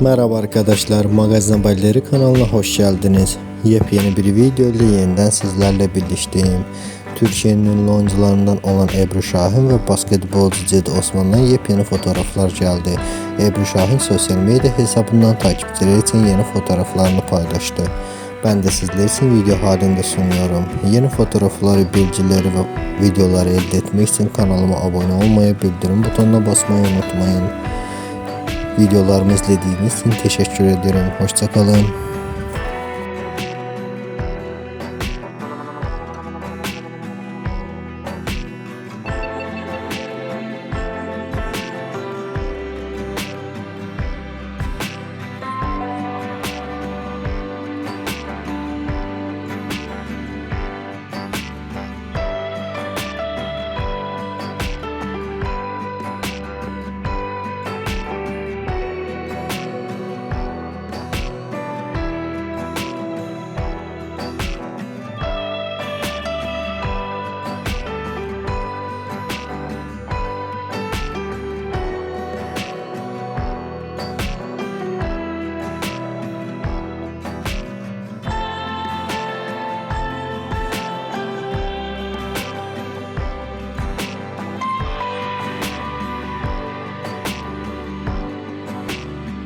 Merhaba arkadaşlar, Magazin Haberleri kanalına hoş geldiniz. Yepyeni bir video ile yeniden sizlerle birlikteyim. Türkiye'nin ünlü oyuncularından olan Ebru Şahin ve basketbolcu Cedi Osman'dan yepyeni fotoğraflar geldi. Ebru Şahin sosyal medya hesabından takipçileri için yeni fotoğraflarını paylaştı. Ben de sizler için video halinde sunuyorum. Yeni fotoğrafları, bilgileri ve videoları elde etmek için kanalıma abone olmayı, bildirim butonuna basmayı unutmayın. Videolarımı izlediğiniz için teşekkür ederim. Hoşçakalın.